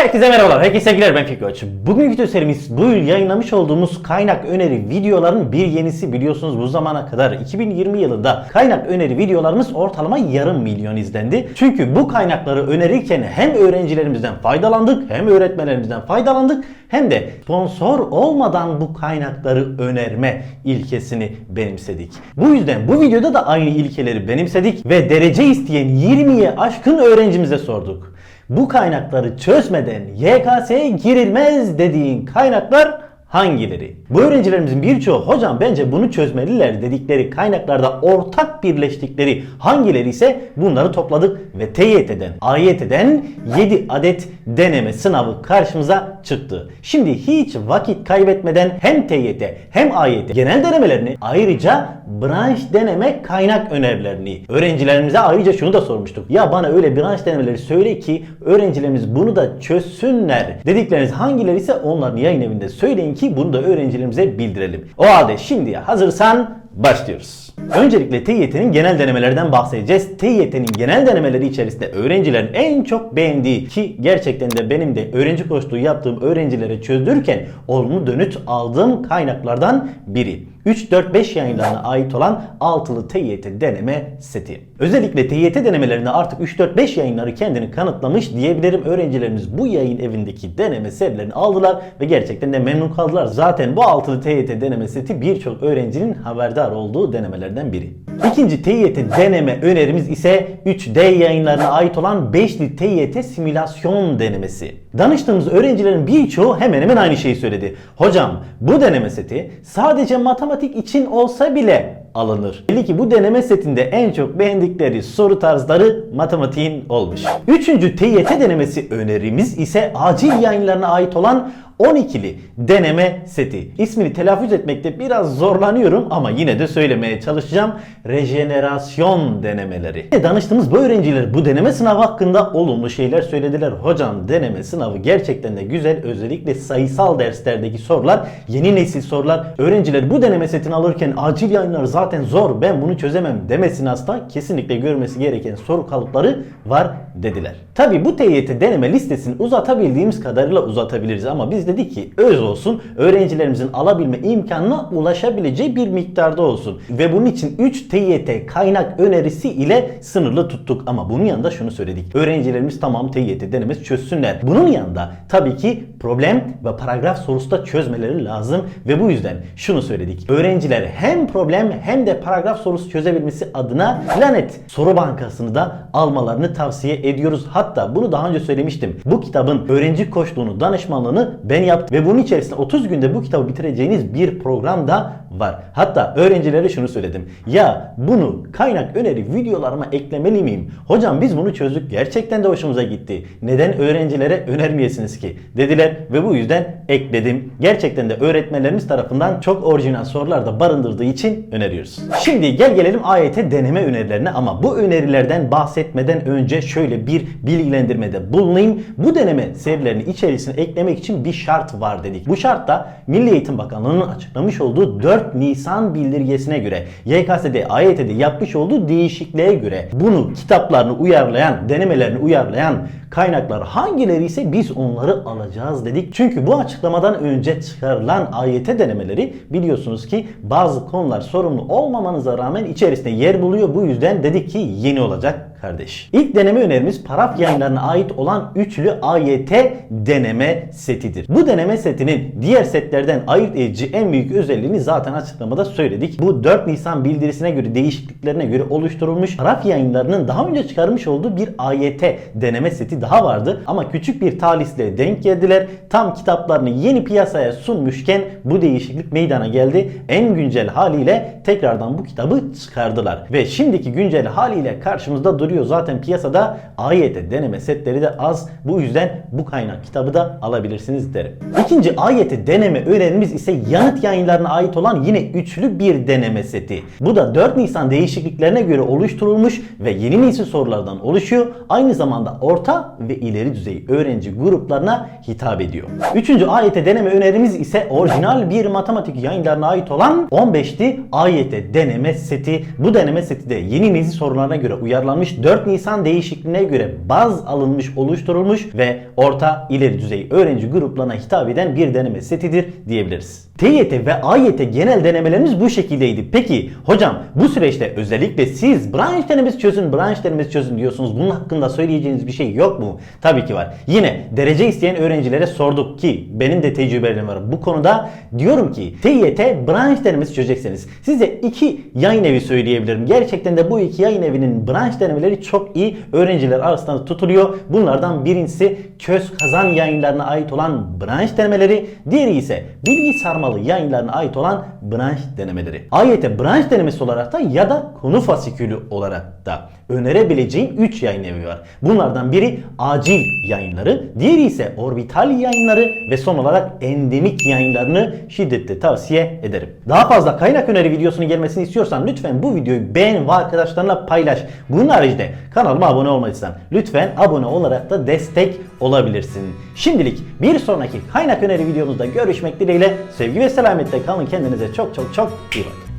Herkese merhabalar, herkese sevgiler ben Fikri Koç. Bugün video serimiz bu yıl yayınlamış olduğumuz kaynak öneri videoların bir yenisi biliyorsunuz bu zamana kadar 2020 yılında kaynak öneri videolarımız ortalama yarım milyon izlendi. Çünkü bu kaynakları önerirken hem öğrencilerimizden faydalandık hem öğretmenlerimizden faydalandık hem de sponsor olmadan bu kaynakları önerme ilkesini benimsedik. Bu yüzden bu videoda da aynı ilkeleri benimsedik ve derece isteyen 20'ye aşkın öğrencimize sorduk. Bu kaynakları çözmeden YKS'ye girilmez dediğin kaynaklar hangileri? Bu öğrencilerimizin birçoğu hocam bence bunu çözmeliler dedikleri kaynaklarda ortak birleştikleri hangileri ise bunları topladık ve TYT'den, AYT'den 7 adet deneme sınavı karşımıza çıktı. Şimdi hiç vakit kaybetmeden hem TYT hem AYT genel denemelerini ayrıca branş deneme kaynak önerilerini öğrencilerimize ayrıca şunu da sormuştuk. Ya bana öyle branş denemeleri söyle ki öğrencilerimiz bunu da çözsünler dedikleriniz hangileri ise onların yayın evinde söyleyin ki bunu da öğrencilerimize bildirelim. O halde şimdiye hazırsan başlıyoruz. Öncelikle TYT'nin genel denemelerden bahsedeceğiz. TYT'nin genel denemeleri içerisinde öğrencilerin en çok beğendiği ki gerçekten de benim de öğrenci koçluğu yaptığım öğrencilere çözdürürken olumlu dönüt aldığım kaynaklardan biri. 3-4-5 yayınlarına ait olan altılı TYT deneme seti. Özellikle TYT denemelerinde artık 3-4-5 yayınları kendini kanıtlamış diyebilirim. Öğrencilerimiz bu yayın evindeki deneme serilerini aldılar ve gerçekten de memnun kaldılar. Zaten bu altılı TYT deneme seti birçok öğrencinin haberdar olduğu denemelerden biri. İkinci TYT deneme önerimiz ise 3D yayınlarına ait olan 5'li TYT simülasyon denemesi. Danıştığımız öğrencilerin birçoğu hemen hemen aynı şeyi söyledi. Hocam bu deneme seti sadece matematik için olsa bile alınır. Belli ki bu deneme setinde en çok beğendikleri soru tarzları matematiğin olmuş. Üçüncü TYT denemesi önerimiz ise acil yayınlarına ait olan 12'li deneme seti. İsmini telaffuz etmekte biraz zorlanıyorum ama yine de söylemeye çalışacağım. Rejenerasyon denemeleri. Danıştığımız bu öğrenciler bu deneme sınavı hakkında olumlu şeyler söylediler. Hocam deneme sınavı gerçekten de güzel. Özellikle sayısal derslerdeki sorular, yeni nesil sorular. Öğrenciler bu deneme setini alırken acil yayınlar zaten zor ben bunu çözemem demesin hasta. Kesinlikle görmesi gereken soru kalıpları var dediler. Tabi bu TYT deneme listesini uzatabildiğimiz kadarıyla uzatabiliriz ama biz dedik ki öz olsun öğrencilerimizin alabilme imkanına ulaşabileceği bir miktarda olsun. Ve bunun için 3 TYT kaynak önerisi ile sınırlı tuttuk ama bunun yanında şunu söyledik. Öğrencilerimiz tamam TYT denemesi çözsünler. Bunun yanında tabii ki problem ve paragraf sorusu da çözmeleri lazım ve bu yüzden şunu söyledik. Öğrenciler hem problem hem de paragraf sorusu çözebilmesi adına Planet Soru Bankası'nı da almalarını tavsiye ediyoruz. Hatta bunu daha önce söylemiştim. Bu kitabın öğrenci koçluğunu, danışmanlığını ben yaptım ve bunun içerisinde 30 günde bu kitabı bitireceğiniz bir program da var. Hatta öğrencilere şunu söyledim. Ya bunu kaynak öneri videolarıma eklemeli miyim? Hocam biz bunu çözdük. Gerçekten de hoşumuza gitti. Neden öğrencilere önermeyesiniz ki? Dediler ve bu yüzden ekledim. Gerçekten de öğretmenlerimiz tarafından çok orijinal sorular da barındırdığı için öneriyoruz. Şimdi gel gelelim AYT deneme önerilerine ama bu önerilerden bahsetmeden önce şöyle bir bilgilendirmede bulunayım. Bu deneme serilerini içerisine eklemek için bir şart var dedik. Bu şart da Milli Eğitim Bakanlığı'nın açıklamış olduğu 4 Nisan bildirgesine göre YKS'de, AYT'de yapmış olduğu değişikliğe göre bunu kitaplarını uyarlayan, denemelerini uyarlayan kaynaklar hangileri ise biz onları alacağız dedik. Çünkü bu açıklamadan önce çıkarılan AYT denemeleri biliyorsunuz ki bazı konular sorumlu olmamanıza rağmen içerisinde yer buluyor. Bu yüzden dedik ki yeni olacak kardeş. İlk deneme önerimiz paraf yayınlarına ait olan üçlü AYT deneme setidir. Bu deneme setinin diğer setlerden ayırt edici en büyük özelliğini zaten açıklamada söyledik. Bu 4 Nisan bildirisine göre değişikliklerine göre oluşturulmuş paraf yayınlarının daha önce çıkarmış olduğu bir AYT deneme seti daha vardı. Ama küçük bir talisle denk geldiler. Tam kitaplarını yeni piyasaya sunmuşken bu değişiklik meydana geldi. En güncel haliyle tekrardan bu kitabı çıkardılar. Ve şimdiki güncel haliyle karşımızda duruyor. Zaten piyasada AYT deneme setleri de az. Bu yüzden bu kaynak kitabı da alabilirsiniz derim. İkinci AYT deneme önerimiz ise yanıt yayınlarına ait olan yine üçlü bir deneme seti. Bu da 4 Nisan değişikliklerine göre oluşturulmuş ve yeni nesil sorulardan oluşuyor. Aynı zamanda orta ve ileri düzey öğrenci gruplarına hitap ediyor. Üçüncü AYT deneme önerimiz ise orijinal bir matematik yayınlarına ait olan 15'li AYT deneme seti. Bu deneme seti de yeni nesil sorularına göre uyarlanmış 4 Nisan değişikliğine göre baz alınmış, oluşturulmuş ve orta ileri düzey öğrenci gruplarına hitap eden bir deneme setidir diyebiliriz. TYT ve AYT genel denemelerimiz bu şekildeydi. Peki hocam bu süreçte özellikle siz branş denemesi çözün, branş denemesi çözün diyorsunuz. Bunun hakkında söyleyeceğiniz bir şey yok mu? Tabii ki var. Yine derece isteyen öğrencilere sorduk ki benim de tecrübelerim var bu konuda. Diyorum ki TYT branş denemesi çözecekseniz size iki yayın evi söyleyebilirim. Gerçekten de bu iki yayın evinin branş denemeleri çok iyi öğrenciler arasında tutuluyor. Bunlardan birincisi Köz Kazan yayınlarına ait olan branş denemeleri, diğeri ise Bilgi Sarmalı yayınlarına ait olan branş denemeleri. AYT branş denemesi olarak da ya da konu fasikülü olarak da önerebileceğim 3 yayın evi var. Bunlardan biri acil yayınları, diğeri ise orbital yayınları ve son olarak endemik yayınlarını şiddetle tavsiye ederim. Daha fazla kaynak öneri videosunun gelmesini istiyorsan lütfen bu videoyu beğen ve arkadaşlarına paylaş. Bunun haricinde kanalıma abone olmadıysan lütfen abone olarak da destek olabilirsin. Şimdilik bir sonraki kaynak öneri videomuzda görüşmek dileğiyle sevgi ve selametle kalın kendinize çok çok çok iyi bakın.